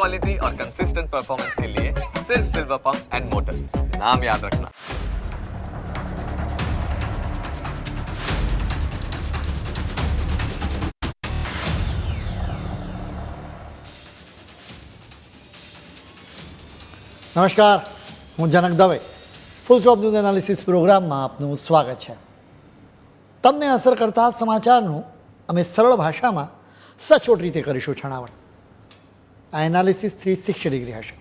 Quality और consistent performance के लिए सिर्फ सिल्वर पंप्स एंड मोटर्स नाम याद रखना નમસ્કાર હું Janak Dave full stop news analysis પ્રોગ્રામમાં આપનું સ્વાગત છે તમને અસર કરતા સમાચારનું અમે સરળ ભાષામાં સચોટ રીતે કરીશું છણાવટ આ એનાલિસિસ થ્રી સિક્સટી ડિગ્રી હશે.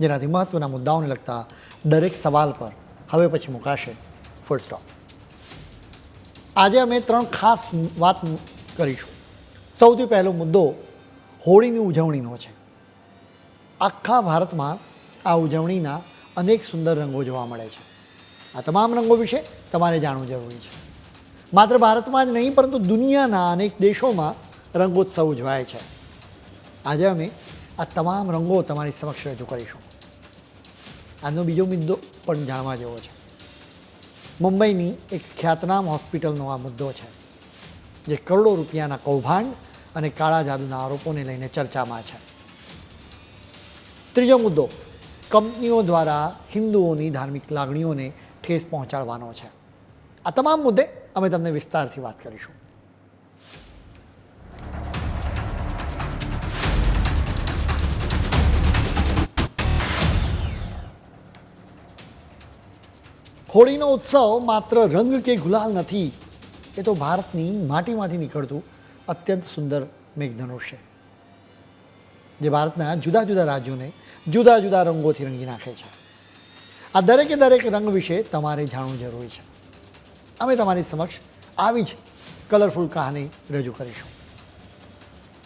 જેનાથી મહત્ત્વના મુદ્દાઓને લગતા દરેક સવાલ પર હવે પછી મુકાશે. ફૂલ સ્ટોપ આજે અમે ત્રણ ખાસ વાત કરીશું. સૌથી પહેલો મુદ્દો હોળીની ઉજવણીનો છે. આખા ભારતમાં આ ઉજવણીના અનેક સુંદર રંગો જોવા મળે છે. આ તમામ રંગો વિશે તમારે જાણવું જરૂરી છે. માત્ર ભારતમાં જ નહીં, પરંતુ દુનિયાના અનેક દેશોમાં રંગોત્સવ ઉજવાય છે. આજે અમે આ તમામ રંગો તમારી સમક્ષ રજૂ કરીશું. આજનો બીજો મુદ્દો પણ જાણવા જેવો છે. મુંબઈની એક ખ્યાતનામ હોસ્પિટલનો આ મુદ્દો છે, જે કરોડો રૂપિયાના કૌભાંડ અને કાળા જાદુના આરોપોને લઈને ચર્ચામાં છે. ત્રીજો મુદ્દો, કંપનીઓ દ્વારા હિન્દુઓની ધાર્મિક લાગણીઓને ઠેસ પહોંચાડવાનો છે. આ તમામ મુદ્દે અમે તમને વિસ્તારથી વાત કરીશું. હોળીનો ઉત્સવ માત્ર રંગ કે ગુલાલ નથી, એ તો ભારતની માટીમાંથી નીકળતું અત્યંત સુંદર મેઘધનુષ છે, જે ભારતના જુદા જુદા રાજ્યોને જુદા જુદા રંગોથી રંગી નાખે છે. આ દરેકે દરેક રંગ વિશે તમારે જાણવું જરૂરી છે. અમે તમારી સમક્ષ આવી જ કલરફુલ કહાની રજૂ કરીશું.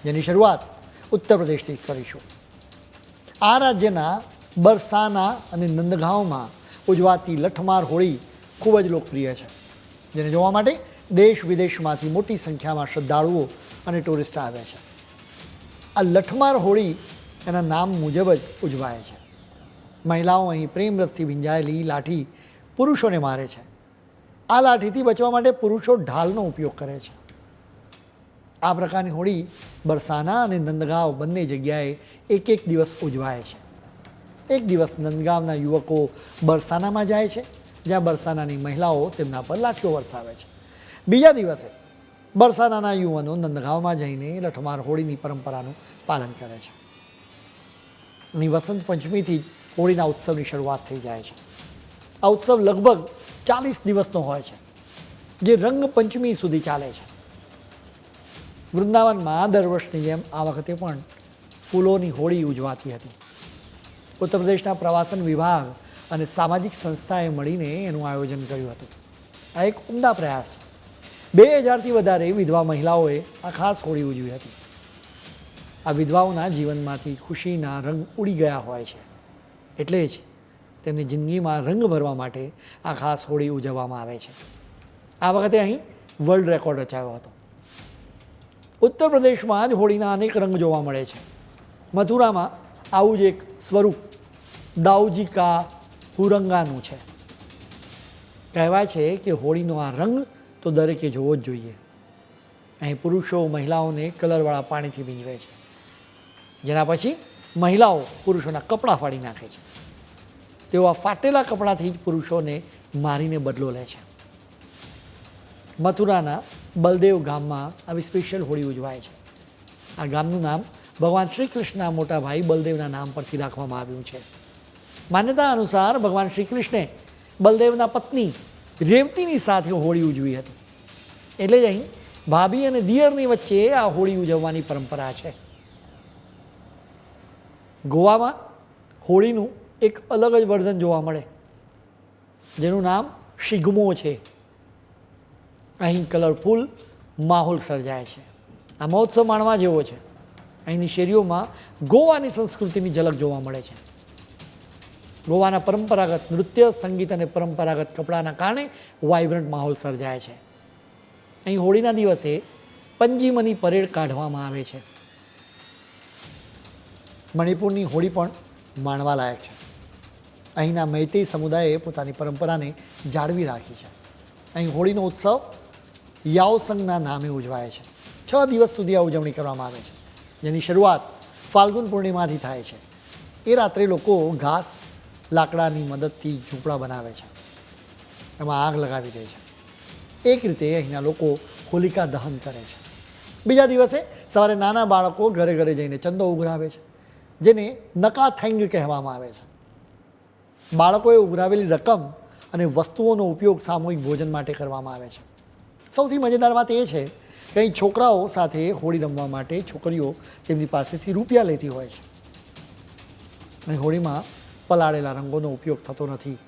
જેની શરૂઆત ઉત્તર પ્રદેશથી કરીશું. આ રાજ્યના બરસાના અને નંદગાંવમાં ઉજવાતી લઠમાર હોળી ખૂબ જ લોકપ્રિય છે, જેને જોવા માટે દેશ વિદેશમાંથી મોટી સંખ્યામાં શ્રદ્ધાળુઓ અને ટુરિસ્ટ આવે છે. આ લઠમાર હોળી એના નામ મુજબ જ ઉજવાય છે. મહિલાઓ અહીં પ્રેમ રસથી ભીંજાયેલી લાઠી પુરુષોને મારે છે. આ લાઠીથી બચવા માટે પુરુષો ઢાલનો ઉપયોગ કરે છે. આ પ્રકારની હોળી બરસાના અને નંદગાંવ બંને જગ્યાએ એક એક દિવસ ઉજવાય છે. એક દિવસ નંદગાંવના યુવકો બરસાનામાં જાય છે, જ્યાં બરસાનાની મહિલાઓ તેમના પર લાઠીઓ વરસાવે છે. બીજા દિવસે બરસાનાના યુવાનો નંદગાંવમાં જઈને લઠમાર હોળીની પરંપરાનું પાલન કરે છે. અહીં વસંત પંચમીથી જ હોળીના ઉત્સવની શરૂઆત થઈ જાય છે. આ ઉત્સવ લગભગ ચાલીસ દિવસનો હોય છે, જે રંગ પંચમી સુધી ચાલે છે. વૃંદાવનમાં દર વર્ષની જેમ આ વખતે પણ ફૂલોની હોળી ઉજવાતી હતી. ઉત્તર પ્રદેશના પ્રવાસન વિભાગ અને સામાજિક સંસ્થાએ મળીને એનું આયોજન કર્યું હતું. આ એક ઉમદા પ્રયાસ છે. બે હજારથી વધારે વિધવા મહિલાઓએ આ ખાસ હોળી ઉજવી હતી. આ વિધવાઓના જીવનમાંથી ખુશીના રંગ ઉડી ગયા હોય છે. એટલે જ તેમની જિંદગીમાં રંગ ભરવા માટે આ ખાસ હોળી ઉજવવામાં આવે છે. આ વખતે અહીં વર્લ્ડ રેકોર્ડ રચાયો હતો. ઉત્તર પ્રદેશમાં જ હોળીના અનેક રંગ જોવા મળે છે. મથુરામાં આવું જ એક સ્વરૂપ દાઉજી કા હુરંગાનું છે. કહેવાય છે કે હોળીનો આ રંગ તો દરેકે જોવો જ જોઈએ. અહીં પુરુષો મહિલાઓને કલરવાળા પાણીથી ભીંજવે છે. જેના પછી મહિલાઓ પુરુષોના કપડાં ફાડી નાખે છે. તેઓ આ ફાટેલા કપડાથી જ પુરુષોને મારીને બદલો લે છે. મથુરાના બલદેવ ગામમાં આવી સ્પેશિયલ હોળી ઉજવાય છે. આ ગામનું નામ ભગવાન શ્રી કૃષ્ણના મોટા ભાઈ બલદેવના નામ પરથી રાખવામાં આવ્યું છે. માન્યતા અનુસાર ભગવાન શ્રી કૃષ્ણે બલદેવના પત્ની રેવતીની સાથે હોળી ઉજવી હતી. એટલે જ અહીં ભાભી અને દિયરની વચ્ચે આ હોળી ઉજવવાની પરંપરા છે. ગોવામાં હોળીનું એક અલગ જ વર્ધન જોવા મળે, જેનું નામ શિગમો છે. અહીં કલરફુલ માહોલ સર્જાય છે. આ મહોત્સવ માણવા જેવો છે. અહીંની શેરીઓમાં ગોવાની સંસ્કૃતિની ઝલક જોવા મળે છે. ગોવાના પરંપરાગત નૃત્ય, સંગીત અને પરંપરાગત કપડાના કારણે વાઇબ્રન્ટ માહોલ સર્જાય છે. અહીં હોળીના દિવસે પંજીમની પરેડ કાઢવામાં આવે છે. મણિપુરની હોળી પણ માણવા લાયક છે. અહીંના મૈતેઈ સમુદાયે પોતાની પરંપરાને જાળવી રાખી છે. અહીં હોળીનો ઉત્સવ યાઓસંગના નામે ઉજવાય છે. છ દિવસ સુધી આ ઉજવણી કરવામાં આવે છે. જેની શરૂઆત ફાલ્ગુન પૂર્ણિમાથી થાય છે. એ રાત્રે લોકો ઘાસ લાકડાની મદદથી ઝૂંપડા બનાવે છે. એમાં આગ લગાવી દે છે. એક રીતે અહીંના લોકો હોલિકા દહન કરે છે. બીજા દિવસે સવારે નાના બાળકો ઘરે ઘરે જઈને ચંદો ઉઘરાવે છે, જેને નકાથેંગ કહેવામાં આવે છે. બાળકોએ ઉઘરાવેલી રકમ અને વસ્તુઓનો ઉપયોગ સામૂહિક ભોજન માટે કરવામાં આવે છે. સૌથી મજેદાર વાત એ છે કે અહીં છોકરાઓ સાથે હોળી રમવા માટે છોકરીઓ તેમની પાસેથી રૂપિયા લેતી હોય છે. અને હોળીમાં પલાળેલા રંગોનો ઉપયોગ થતો નથી,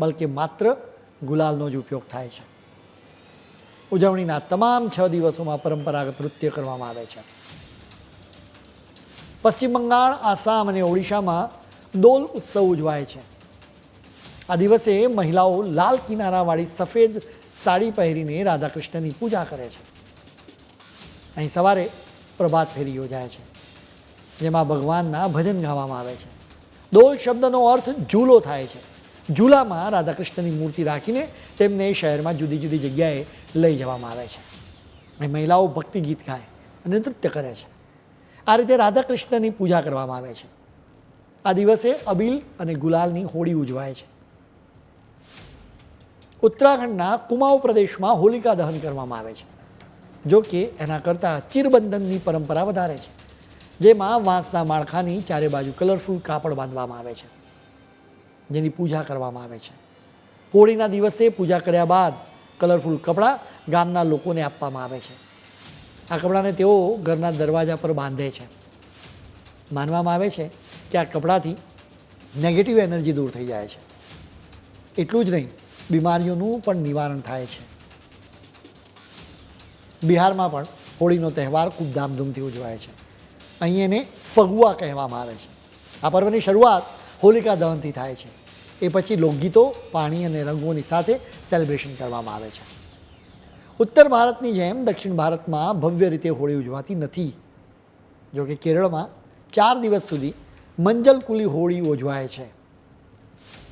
બલકે માત્ર ગુલાલનો જ ઉપયોગ થાય છે. ઉજવણીના તમામ છ દિવસોમાં પરંપરાગત નૃત્ય કરવામાં આવે છે. પશ્ચિમ બંગાળ, આસામ અને ઓડિશામાં દોલ ઉત્સવ ઉજવાય છે. આ દિવસે મહિલાઓ લાલ કિનારાવાળી સફેદ સાડી પહેરીને રાધાકૃષ્ણની પૂજા કરે છે. અહીં સવારે પ્રભાત ફેરી યોજાય છે, જેમાં ભગવાનના ભજન ગાવામાં આવે છે. દોલ શબ્દનો અર્થ ઝૂલો થાય છે. ઝૂલામાં રાધાકૃષ્ણની મૂર્તિ રાખીને તેમને શહેરમાં જુદી જુદી જગ્યાએ લઈ જવામાં આવે છે. અને મહિલાઓ ભક્તિ ગીત ગાય અને નૃત્ય કરે છે. આ રીતે રાધાકૃષ્ણની પૂજા કરવામાં આવે છે. આ દિવસે અબીલ અને ગુલાલની હોળી ઉજવાય છે. ઉત્તરાખંડના કુમાઉ પ્રદેશમાં હોલિકા દહન કરવામાં આવે છે. જો કે એના કરતાં ચિરબંધનની પરંપરા વધારે છે. જેમાં વાંસના માળખાની ચારે બાજુ કલરફુલ કાપડ બાંધવામાં આવે છે. જેની પૂજા કરવામાં આવે છે. હોળીના દિવસે પૂજા કર્યા બાદ કલરફુલ કપડાં ગામના લોકોને આપવામાં આવે છે. આ કપડાને તેઓ ઘરના દરવાજા પર બાંધે છે. માનવામાં આવે છે કે આ કપડાથી નેગેટિવ એનર્જી દૂર થઈ જાય છે. એટલું જ નહીં, બીમારીઓનું પણ નિવારણ થાય છે. બિહારમાં પણ હોળીનો તહેવાર ખૂબ ધામધૂમથી ઉજવાય છે. અહીં એને ફગુઆ કહેવામાં આવે છે. આ પર્વની શરૂઆત હોલિકા દહનથી થાય છે. એ પછી લોકગીતો, પાણી અને રંગોની સાથે સેલિબ્રેશન કરવામાં આવે છે. ઉત્તર ભારતની જેમ દક્ષિણ ભારતમાં ભવ્ય રીતે હોળી ઉજવાતી નથી. જો કે કેરળમાં ચાર દિવસ સુધી મંજલકુલી હોળી ઉજવાય છે.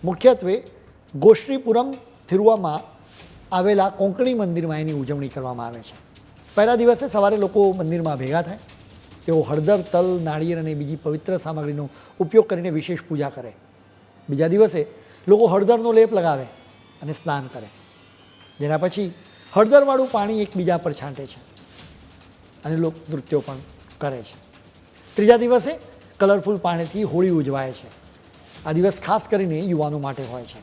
મુખ્યત્વે ગોશ્રીપુરમ થિરુવામાં આવેલા કોંકણી મંદિરમાં એની ઉજવણી કરવામાં આવે છે. પહેલા દિવસે સવારે લોકો મંદિરમાં ભેગા થાય તેઓ હળદર, તલ, નાળિયેર અને બીજી પવિત્ર સામગ્રીનો ઉપયોગ કરીને વિશેષ પૂજા કરે. બીજા દિવસે લોકો હળદરનો લેપ લગાવે અને સ્નાન કરે. જેના પછી હળદરવાળું પાણી એકબીજા પર છાંટે છે અને લોક નૃત્યો પણ કરે છે. ત્રીજા દિવસે કલરફુલ પાણીથી હોળી ઉજવાય છે. આ દિવસ ખાસ કરીને યુવાનો માટે હોય છે.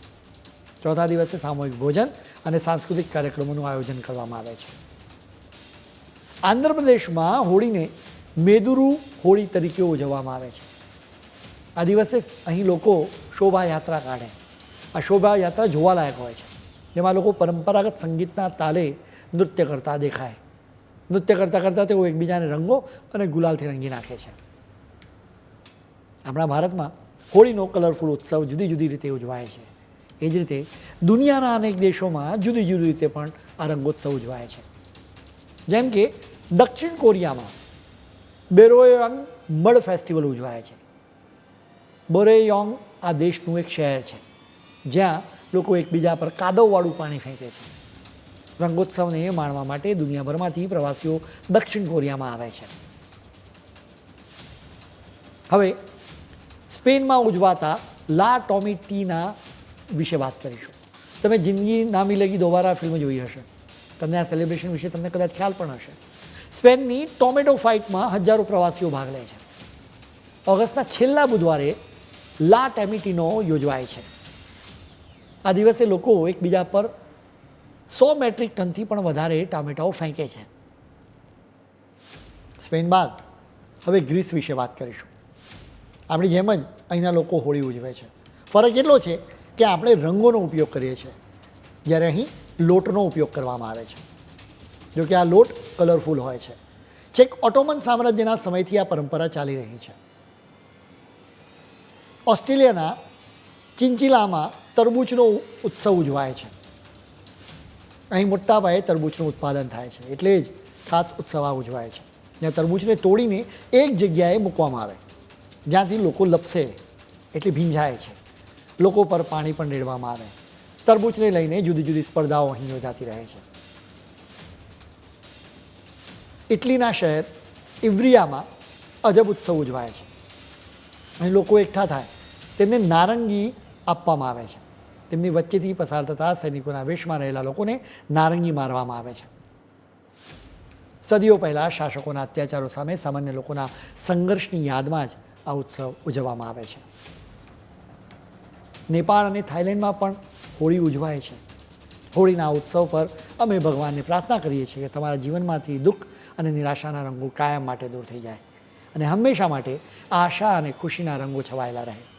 ચોથા દિવસે સામૂહિક ભોજન અને સાંસ્કૃતિક કાર્યક્રમોનું આયોજન કરવામાં આવે છે. આંધ્રપ્રદેશમાં હોળીને મેદુરુ હોળી તરીકે ઉજવવામાં આવે છે. આ દિવસે અહીં લોકો શોભાયાત્રા કાઢે. આ શોભાયાત્રા જોવાલાયક હોય છે. જેમાં લોકો પરંપરાગત સંગીતના તાલે નૃત્ય કરતા દેખાય. નૃત્ય કરતાં કરતાં તેઓ એકબીજાને રંગો અને ગુલાલથી રંગી નાખે છે. આપણા ભારતમાં હોળીનો કલરફુલ ઉત્સવ જુદી જુદી રીતે ઉજવાય છે. એ જ રીતે દુનિયાના અનેક દેશોમાં જુદી જુદી રીતે પણ આ રંગોત્સવ ઉજવાય છે. જેમ કે દક્ષિણ કોરિયામાં બેરોયોંગ મડ ફેસ્ટિવલ ઉજવાય છે. બોરેયોંગ આ દેશનું એક શહેર છે, જ્યાં લોકો એકબીજા પર કાદવવાળું પાણી ફેંકે છે. રંગોત્સવને માણવા માટે દુનિયાભરમાંથી પ્રવાસીઓ દક્ષિણ કોરિયામાં આવે છે. હવે, સ્પેનમાં ઉજવાતા લા ટોમિટીના વિશે વાત કરીશું. તમે જિંદગી નામી લગી દોબારા ફિલ્મ જોઈ હશે. તમને આ સેલિબ્રેશન વિશે તમને કદાચ ખ્યાલ પણ હશે. સ્પેનની ટોમેટો ફાઇટમાં હજારો પ્રવાસીઓ ભાગ લે છે. ઓગસ્ટના છેલ્લા બુધવારે લા ટેમિટીનો યોજવાય છે. આ દિવસે લોકો એકબીજા પર સો મેટ્રિક ટનથી પણ વધારે ટામેટાઓ ફેંકે છે. સ્પેન બાદ હવે ગ્રીસ વિશે વાત કરીશું. આપણી જેમ જ અહીંના લોકો હોળી ઉજવે છે. ફરક એટલો છે કે આપણે રંગોનો ઉપયોગ કરીએ છીએ. જ્યારે અહીં લોટનો ઉપયોગ કરવામાં આવે છે. જો કે આ લોટ કલરફુલ હોય છે. છેક ઓટોમન સામ્રાજ્યના સમયથી આ પરંપરા ચાલી રહી છે. ઓસ્ટ્રેલિયાના ચિંચિલામાં તરબૂચનો ઉત્સવ ઉજવાય છે. અહીં મોટા પાયે તરબૂચનું ઉત્પાદન થાય છે. એટલે જ ખાસ ઉત્સવ ઉજવાય છે. જ્યાં તરબૂચને તોડીને એક જગ્યાએ મૂકવામાં આવે. જ્યાંથી લોકો લપસે એટલે ભીંજાય છે. લોકો પર પાણી પણ રેડવામાં આવે. તરબૂચને લઈને જુદી જુદી સ્પર્ધાઓ અહીં યોજાતી રહે છે. ઇટલીના શહેર, ઇવ્રિયામાં અજબ ઉત્સવ ઉજવાય છે. અહીં લોકો એકઠા થાય, તેમને નારંગી આપવામાં આવે છે. તેમની વચ્ચેથી પસાર થતા સૈનિકોના વેશમાં રહેલા લોકોને નારંગી મારવામાં આવે છે. સદીઓ પહેલાં શાસકોના અત્યાચારો સામે સામાન્ય લોકોના સંઘર્ષની યાદમાં જ આ ઉત્સવ ઉજવવામાં આવે છે. નેપાળ અને થાઇલેન્ડમાં પણ હોળી ઉજવાય છે. હોળીના ઉત્સવ પર અમે ભગવાનને પ્રાર્થના કરીએ છીએ કે તમારા જીવનમાંથી દુઃખ અને નિરાશાના રંગો કાયમ માટે દૂર થઈ જાય અને હંમેશા માટે આશા અને ખુશીના રંગો છવાયેલા રહે.